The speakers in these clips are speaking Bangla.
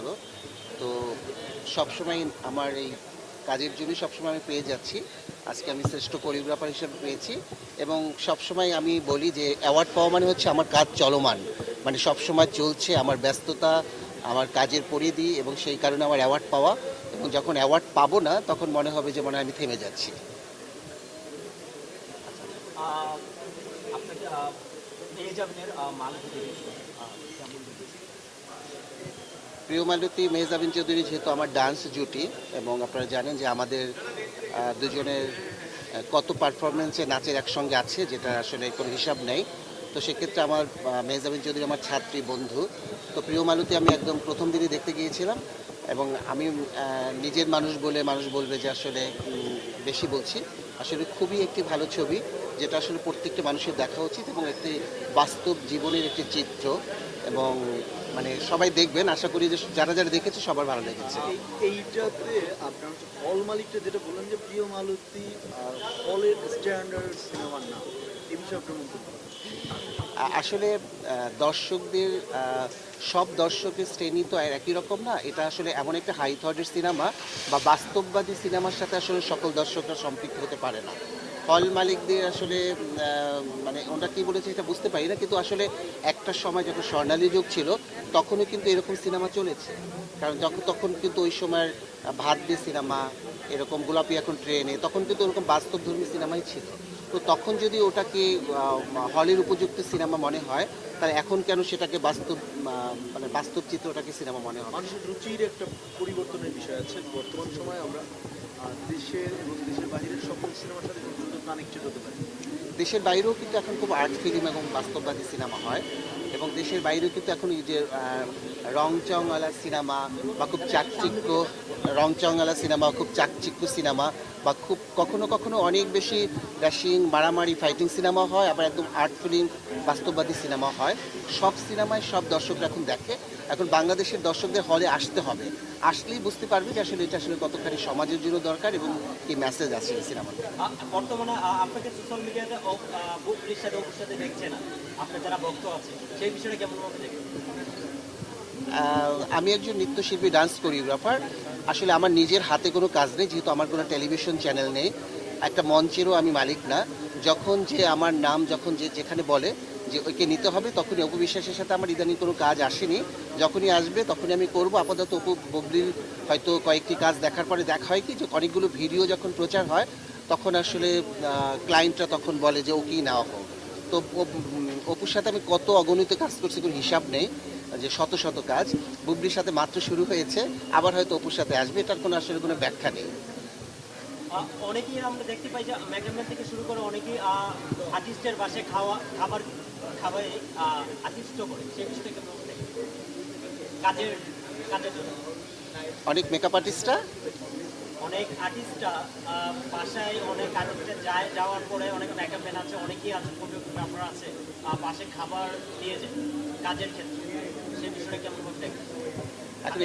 পরিচালক তো সবসময় আমার এই কাজের জন্য সবসময় আমি পেয়ে যাচ্ছি। আজকে আমি শ্রেষ্ঠ কোরিওগ্রাফার হিসেবে পেয়েছি এবং সবসময় আমি বলি যে অ্যাওয়ার্ড পাওয়া মানে হচ্ছে আমার কাজ চলমান। মানে সবসময় চলছে আমার ব্যস্ততা আমার কাজের পরিধি এবং সেই কারণে আমার অ্যাওয়ার্ড পাওয়া এবং যখন অ্যাওয়ার্ড পাবো না তখন মনে হবে যে মনে আমি থেমে যাচ্ছি। আহ, আপনাকে আহ, মালতী দেবী, আহ, কেমন লেগেছে? প্রিয় মালতী মেহজাবিন চৌধুরী যেহেতু আমার ডান্স জুটি এবং আপনারা জানেন যে আমাদের দুজনের কত পারফরমেন্সে নাচের একসঙ্গে আছে, যেটা আসলে কোনো হিসাব নেই। তো সেক্ষেত্রে আমার মেহজাবিন চৌধুরী আমার ছাত্রী বন্ধু। তো প্রিয় মালতী, আমি একদম প্রথম দিনই দেখতে গিয়েছিলাম এবং আমি নিজের মানুষ বলে মানুষ বলবে যে আসলে বেশি বলছি। আসলে খুবই একটি ভালো ছবি, যেটা আসলে প্রত্যেকটা মানুষের দেখা উচিত এবং একটি বাস্তব জীবনের একটি চিত্র এবং মানে সবাই দেখবেন আশা করি যে যারা যারা দেখেছে সবার ভালো লেগেছে। এই- এইটাতে আপনার হচ্ছে হল মালিকটা যেটা বললেন যে প্রিয় মালতী হলের স্ট্যান্ডার্ড সিনেমার নাম এই বিষয়ে আপনার মন্তব্য আসলে দর্শকদের সব দর্শকের শ্রেণি তো আর একই রকম না। এটা আসলে এমন একটা হাই থটের সিনেমা বা বাস্তববাদী সিনেমার সাথে আসলে সকল দর্শকরা সম্পৃক্ত হতে পারে না। হল মালিকদের আসলে মানে ওটা কি বলেছে এটা বুঝতে পারি না, কিন্তু আসলে একটা সময় যখন স্বর্ণালী যুগ ছিল, তখনও কিন্তু এরকম সিনেমা চলেছে। কারণ যখন তখন কিন্তু ওই সময়ের ভাত দিয়ে সিনেমা, এরকম গোলাপি এখন ট্রেনে, তখন কিন্তু ওরকম বাস্তবধর্মী সিনেমাই ছিল। তো তখন যদি ওটাকে হলের উপযুক্ত সিনেমা মনে হয়, তাহলে এখন কেন সেটাকে বাস্তব মানে বাস্তব চিত্রটাকে সিনেমা মনে হয় মানুষের রুচির একটা পরিবর্তনের বিষয় আছে। বর্তমান সময়ে আমরা দেশের এবং দেশের বাইরের সকল সিনেমার সাথে হতে পারি। দেশের বাইরেও কিন্তু এখন খুব আর্ট ফিল্ম এবং বাস্তববাদী সিনেমা হয় এবং দেশের বাইরেও কিন্তু এখন এই যে রংচংওয়ালা সিনেমা বা খুব চাকচিক্য রংচংওয়ালা সিনেমা, খুব চাকচিক্য সিনেমা বা খুব কখনো কখনো অনেক বেশি ড্যাশিং মারামারি ফাইটিং সিনেমা হয়, আবার একদম আর্ট ফিল্ম, বাস্তববাদী সিনেমা হয়। সব সিনেমায় সব দর্শকরা এখন দেখে। এখন বাংলাদেশের দর্শকদের হলে আসতে হবে। আসলেই বুঝতে পারবে যে আসলে এটা আসলে কতখানি সমাজের জন্য দরকার এবং কি মেসেজ আছে এই সিনেমাতে আহ, বর্তমানে আপনাকে সোশ্যাল মিডিয়াতে সাথে সাথে দেখছে না। আপনার যারা ভক্ত আছে সেই বিষয়টা কেমন ভাবে দেখেন? আহ, আমি একজন নৃত্যশিল্পী ডান্স কোরিওগ্রাফার আসলে আমার নিজের হাতে কোনো কাজ নেই যেহেতু আমার কোনো টেলিভিশন চ্যানেল নেই। একটা মঞ্চেরও আমি মালিক না। যখন যে আমার নাম যখন যে যেখানে বলে যে ওইকে নিতে হবে, তখনই অপু বিশ্বাসের সাথে আমার ইদানিং কোনো কাজ আসেনি। যখনই আসবে, তখনই আমি করব। আপাতত অপু ববলির হয়তো কয়েকটি কাজ দেখার পরে দেখা হয় কি, যে অনেকগুলো ভিডিও যখন প্রচার হয়, তখন আসলে ক্লায়েন্টরা তখন বলে যে ওকেই নেওয়া হোক। তো অপুর সাথে আমি কত অগণিত কাজ করছি কোনো হিসাব নেই, যে শত শত কাজ। বুবলির সাথে মাত্র শুরু হয়েছে, আবার হয়তো অপুর সাথে আসবে, এটার কোনো আসলে কোনো ব্যাখ্যা নেই। অনেকেই আমরা দেখতে পাই যে ম্যাগাম্যান থেকে শুরু করে অনেকেই আর্টিস্টের বাসে খাওয়া, খাবার খাবারে আর্টিস্ট করে সেই বিষয়টা কেমন ভাবে দেখেন কাজের কাজের জন্য। অনেক মেকআপ আর্টিস্টরা অনেক আর্টিস্টরা বাসায় অনেক আর্টিস্টে যায় যাওয়ার পরে অনেক মেকআপম্যান আছে অনেকেই আছে ফটোগ্রাফার আছে আহ, পাশে খাবার দিয়ে যায় কাজের ক্ষেত্রে। সেই বিষয়টা কেমন ভাবে দেখেন এখন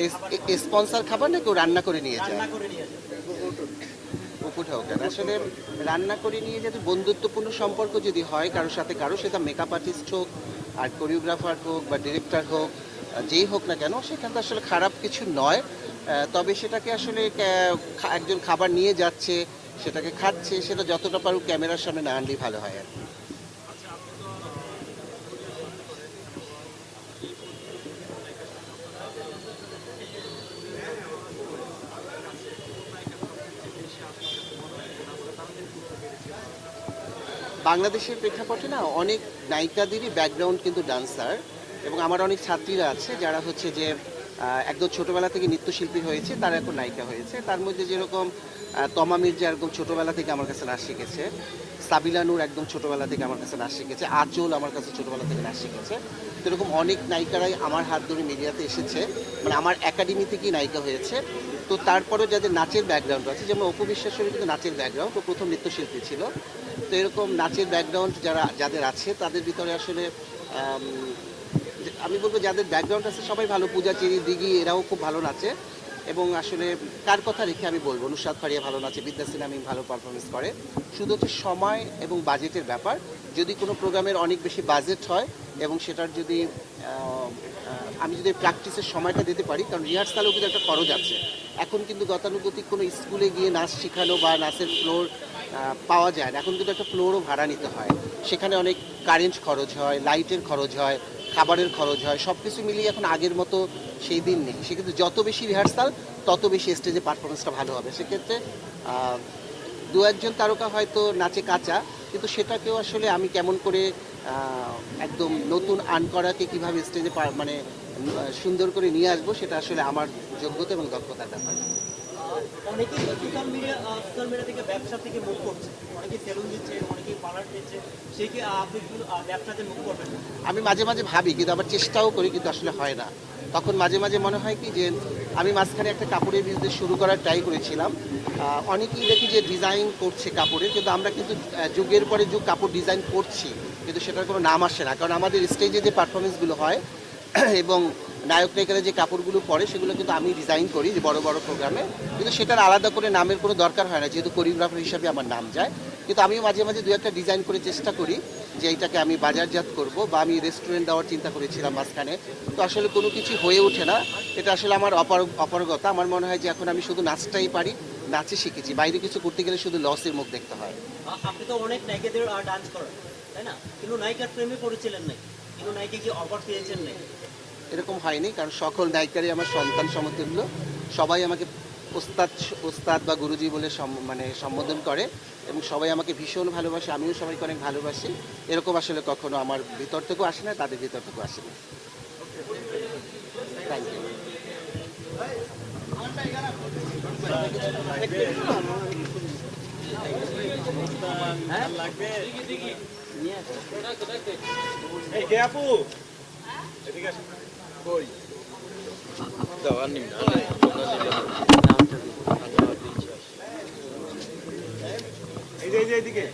স্পন্সার খাবার না কেউ রান্না করে নিয়ে যায়? রান্না করে নিয়ে যায়। হোক কেন আসলে রান্না করে নিয়ে যদি বন্ধুত্বপূর্ণ সম্পর্ক যদি হয় কারোর সাথে, কারও সেটা মেকআপ আর্টিস্ট হোক, আর কোরিওগ্রাফার হোক বা ডিরেক্টর হোক যেই হোক না কেন, সেখানে আসলে খারাপ কিছু নয় তবে সেটাকে আসলে একজন খাবার নিয়ে যাচ্ছে, সেটাকে খাচ্ছে, সেটা যতটা পারুক ক্যামেরার সামনে না আনলেই ভালো হয় আর কি। বাংলাদেশের প্রেক্ষাপটে না অনেক নায়িকাদেরই ব্যাকগ্রাউন্ড কিন্তু ডান্সার এবং আমার অনেক ছাত্রীরা আছে যারা হচ্ছে যে একদম ছোটোবেলা থেকে নৃত্যশিল্পী হয়েছে, তারা এখন নায়িকা হয়েছে। তার মধ্যে যেরকম তমা মির্জা একদম ছোটবেলা থেকে আমার কাছে নাচ শিখেছে, সাবিলা নূর একদম ছোটবেলা থেকে আমার কাছে নাচ শিখেছে আচল আমার কাছে ছোটবেলা থেকে নাচ শিখেছে। তো এরকম অনেক নায়িকারাই আমার হাত ধরে মিডিয়াতে এসেছে মানে আমার একাডেমি থেকেই নায়িকা হয়েছে। তো তারপরেও যাদের নাচের ব্যাকগ্রাউন্ড আছে, যেমন অপু বিশ্বাসের কিন্তু নাচের ব্যাকগ্রাউন্ড ও প্রথম নৃত্যশিল্পী ছিল। তো এরকম নাচের ব্যাকগ্রাউন্ড যারা যাদের আছে তাদের ভিতরে আসলে আম, বলব যাদের ব্যাকগ্রাউন্ড আছে সবাই ভালো পূজা চেরি দিঘি এরাও খুব ভালো নাচে। এবং আসলে কার কথা রেখে আমি বলব? নুসাদ ফারিয়া ভালো নাচে, বিদ্যা সিনহামি ভালো পারফরমেন্স করে। শুধু হচ্ছে সময় এবং বাজেটের ব্যাপার। যদি কোনো প্রোগ্রামের অনেক বেশি বাজেট হয় এবং সেটার যদি আমি যদি প্র্যাকটিসের সময়টা দিতে পারি, কারণ রিহার্সালও কিন্তু একটা খরচ আছে। এখন কিন্তু গতানুগতিক কোনো স্কুলে গিয়ে নাচ শেখানো বা নাচের ফ্লোর পাওয়া যায় না। এখন কিন্তু একটা ফ্লোরও ভাড়া নিতে হয়। সেখানে অনেক কারেন্ট খরচ হয় লাইটের খরচ হয়। খাবারের খরচ হয় সব কিছু মিলিয়ে এখন আগের মতো সেই দিন নেই। সেক্ষেত্রে যত বেশি রিহার্সাল তত বেশি স্টেজে পারফরমেন্সটা ভালো হবে। সেক্ষেত্রে দু একজন তারকা হয়তো নাচে কাঁচা, কিন্তু সেটাকেও আসলে আমি কেমন করে একদম নতুন আন করাকে কীভাবে স্টেজে মানে সুন্দর করে নিয়ে আসব, সেটা আসলে আমার যোগ্যতা এবং দক্ষতার ব্যাপার। অনেকেই সোশ্যাল মিডিয়া সোশ্যাল মিডিয়া থেকে ব্যবসা থেকে মুখ করছে। অনেকেই সেলুন দিচ্ছে, অনেকেই পার্লার দিচ্ছে। সে কি আপনি ব্যবসাতে মুখ করবেন? আমি মাঝে মাঝে ভাবি, কিন্তু আবার চেষ্টাও করি, কিন্তু আসলে হয় না। তখন মাঝে মাঝে মনে হয় কি যে, আমি মাঝখানে একটা কাপড়ের বিজনেস শুরু করার ট্রাই করেছিলাম। অনেকেই দেখি যে ডিজাইন করছে কাপড়ের কিন্তু আমরা কিন্তু যুগের পরে যুগ কাপড় ডিজাইন করছি, কিন্তু সেটার কোনো নাম আসে না। কারণ আমাদের স্টেজে যে পারফরমেন্সগুলো হয়, এবং নায়ক নায়িকারা যে কাপড়গুলো পরে, সেগুলো কিন্তু আমি ডিজাইন করি যে বড় বড় প্রোগ্রামে কিন্তু সেটার আলাদা করে নামের কোনো দরকার হয় না, যেহেতু কোরিওগ্রাফার হিসাবে আমার নাম যায়। কিন্তু আমিও মাঝে মাঝে দু একটা ডিজাইন করে চেষ্টা করি যে এইটাকে আমি বাজারজাত করব বা আমি রেস্টুরেন্ট দেওয়ার চিন্তা করেছিলাম মাঝখানে। তো আসলে কোনো কিছু হয়ে ওঠে না। এটা আসলে আমার অপার, অপারগতা। আমার মনে হয় যে এখন আমি শুধু নাচটাই পারি নাচে শিখেছি। বাইরে কিছু করতে গেলে শুধু লসের মুখ দেখতে হয়। আপনি তো অনেক নায়িকাদের ডান্স করেন, তাই না? কিন্তু নায়িকার প্রেমে পড়েছিলেন নাই কিন্তু নায়িকা কি অফার পেয়েছেন নাই এরকম হয়নি কারণ সকল নায়িকারই আমার সন্তান সমতুল্য। সবাই আমাকে ওস্তাদ ওস্তাদ বা গুরুজি বলে মানে সম্বোধন করে এবং সবাই আমাকে ভীষণ ভালোবাসে আমিও সবাইকে অনেক ভালোবাসি। এরকম আসলে কখনো আমার ভিতর থেকেও আসে না তাদের ভিতর থেকেও আসে না। থ্যাংক ইউ এই যে এই যে এইদিকে